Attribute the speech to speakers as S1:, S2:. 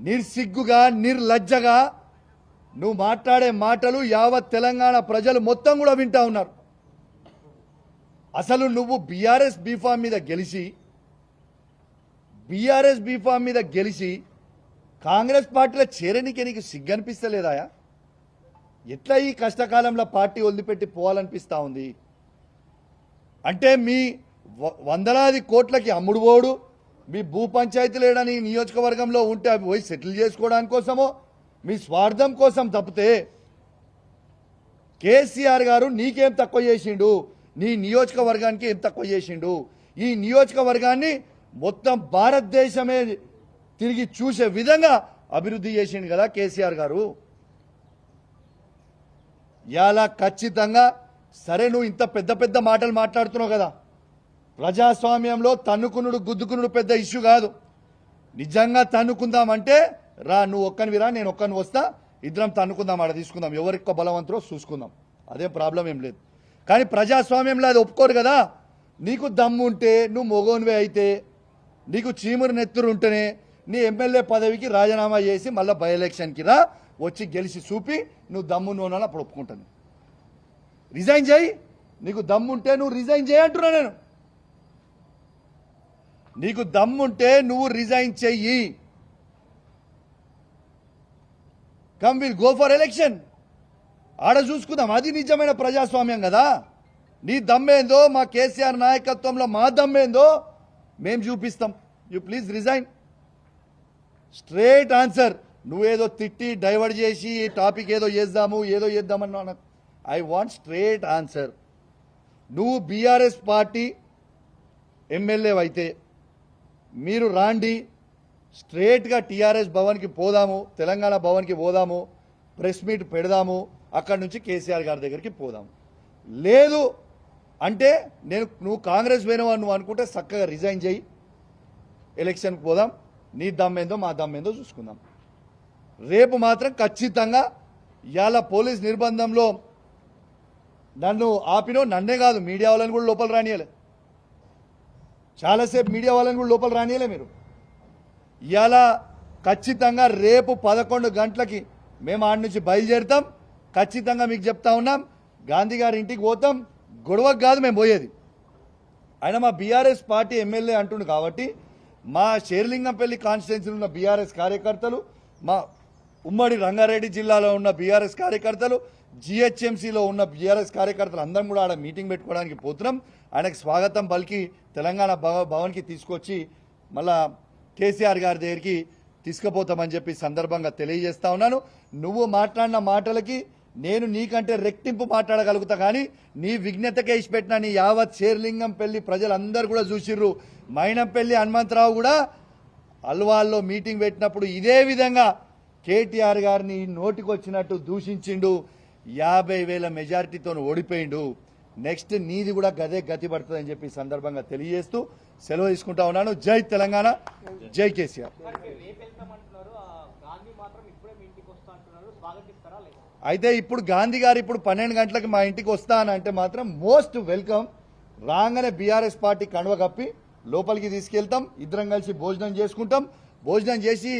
S1: నిర్సిగ్గుగా నిర్లజ్జగా నువ్వు మాట్లాడే మాటలు యావత్ తెలంగాణ ప్రజలు మొత్తం కూడా వింటా ఉన్నారు. అసలు నువ్వు బీఆర్ఎస్ బీఫామ్ మీద గెలిచి బీఆర్ఎస్ బీఫామ్ మీద గెలిచి కాంగ్రెస్ పార్టీలో చేరనికి నీకు సిగ్గనిపిస్తలేదాయా? ఎట్లా ఈ కష్టకాలంలో పార్టీ వదిలిపెట్టి పోవాలనిపిస్తా ఉంది? అంటే మీ వ- వందలాది కోట్లకి అమ్ముడు పోడు మీ భూ పంచాయతీ లేడని నియోజకవర్గంలో ఉంటే అవి పోయి సెటిల్ చేసుకోవడానికి కోసమో మీ స్వార్థం కోసం తప్పితే కేసీఆర్ గారు నీకేం తక్కువ చేసిండు? నీ నియోజకవర్గానికి ఏం తక్కువ చేసిండు? ఈ నియోజకవర్గాన్ని మొత్తం భారతదేశమే తిరిగి చూసే విధంగా అభివృద్ధి చేసిండు కదా కేసీఆర్ గారు. ఇలా ఖచ్చితంగా సరే నువ్వు ఇంత పెద్ద పెద్ద మాటలు మాట్లాడుతున్నావు కదా. ప్రజాస్వామ్యంలో తన్నుకునుడు గుద్దుకునుడు పెద్ద ఇష్యూ కాదు. నిజంగా తన్నుకుందామంటే రా నువ్వు ఒక్కనివి రా నేను ఒక్కని వస్తా ఇద్దరం తన్నుకుందాం ఆడ తీసుకుందాం. ఎవరికి బలవంతులో చూసుకుందాం. అదేం ప్రాబ్లం ఏం లేదు. కానీ ప్రజాస్వామ్యంలో అది ఒప్పుకోరు కదా. నీకు దమ్ము ఉంటే నువ్వు మొగోనివే అయితే నీకు చీమురు నెత్తురు ఉంటేనే నీ ఎమ్మెల్యే పదవికి రాజీనామా చేసి మళ్ళీ బై ఎలక్షన్కి రా వచ్చి గెలిచి చూపి నువ్వు దమ్ము నూనె అప్పుడు ఒప్పుకుంటాను. రిజైన్ చేయి. నీకు దమ్ముంటే నువ్వు రిజైన్ చేయంటున్నా నేను. నీకు దమ్ముంటే నువ్వు రిజైన్ చెయ్యి. Come will go for election ఆడ చూసుకుందాం. అది నిజమైన ప్రజాస్వామ్యం కదా. నీ దమ్మేందో మా కేసీఆర్ నాయకత్వంలో మా దమ్మేందో మేము చూపిస్తాం. You please resign straight answer నువ్వేదో తిట్టి డైవర్ట్ చేసి ఈ టాపిక్ ఏదో చేద్దాము ఏదో చేద్దామన్నా నాకు ఐ వాంట్ స్ట్రేట్ ఆన్సర్ నువ్వు బీఆర్ఎస్ పార్టీ ఎమ్మెల్యే అయితే మీరు రాండి. స్ట్రేట్గా టీఆర్ఎస్ భవన్కి పోదాము తెలంగాణ భవన్కి పోదాము ప్రెస్ మీట్ పెడదాము అక్కడి నుంచి కేసీఆర్ గారి దగ్గరికి పోదాము. లేదు అంటే నేను నువ్వు కాంగ్రెస్ పోయినవా నువ్వు అనుకుంటే చక్కగా రిజైన్ చేయి. ఎలక్షన్కి పోదాం. నీ దమ్మేందో మా దమ్మేందో చూసుకుందాం. రేపు మాత్రం ఖచ్చితంగా ఇవాళ పోలీస్ నిర్బంధంలో నన్ను ఆపినో నన్నే కాదు మీడియా వాళ్ళని కూడా లోపల రానియలే చాలాసేపు మీడియా వాళ్ళని కూడా లోపల రానియలే మీరు. ఇవాళ ఖచ్చితంగా రేపు పదకొండు గంటలకి మేము ఆడి నుంచి బయలుదేరుతాం. ఖచ్చితంగా మీకు చెప్తా ఉన్నాం. గాంధీ గారి ఇంటికి పోతాం. గొడవకు కాదు మేము పోయేది. ఆయన మా బీఆర్ఎస్ పార్టీ ఎమ్మెల్యే అంటుండు కాబట్టి మా షేర్లింగంపల్లి కాన్స్టిట్యున్సీలో ఉన్న బీఆర్ఎస్ కార్యకర్తలు మా ఉమ్మడి రంగారెడ్డి జిల్లాలో ఉన్న బీఆర్ఎస్ కార్యకర్తలు జిహెచ్ఎంసీలో ఉన్న బీఆర్ఎస్ కార్యకర్తలు అందరం కూడా ఆడ మీటింగ్ పెట్టుకోవడానికి పోతున్నాం. ఆయనకు స్వాగతం పలికి తెలంగాణ భవ భవన్కి తీసుకొచ్చి మళ్ళా కేసీఆర్ గారి దగ్గరికి తీసుకుపోతామని చెప్పి సందర్భంగా తెలియజేస్తా ఉన్నాను. నువ్వు మాట్లాడిన మాటలకి నేను నీకంటే రెట్టింపు మాట్లాడగలుగుతా కానీ నీ విఘ్నతకే ఇచ్చిపెట్టిన నీ యావత్ శేర్లింగం పెళ్ళి ప్రజలందరూ కూడా చూసిర్రు. మైనంపల్లి హనుమంతరావు కూడా అల్వాల్లో మీటింగ్ పెట్టినప్పుడు ఇదే విధంగా కేటీఆర్ గారిని నోటికొచ్చినట్టు దూషించిండు యాభై వేల మెజారిటీతో ఓడిపోయిండు. నెక్స్ట్ నీది కూడా గదే గతి పడుతుందని చెప్పి సందర్భంగా తెలియజేస్తూ సెలవు తీసుకుంటా ఉన్నాను. జై తెలంగాణ జై కేసీఆర్. అయితే ఇప్పుడు గాంధీ గారు ఇప్పుడు పన్నెండు గంటలకు మా ఇంటికి వస్తా అని అంటే మాత్రం మోస్ట్ వెల్కమ్. రాగానే బీఆర్ఎస్ పార్టీ కండువ కప్పి లోపలికి తీసుకెళ్తాం. ఇద్దరం కలిసి భోజనం చేసుకుంటాం. భోజనం చేసి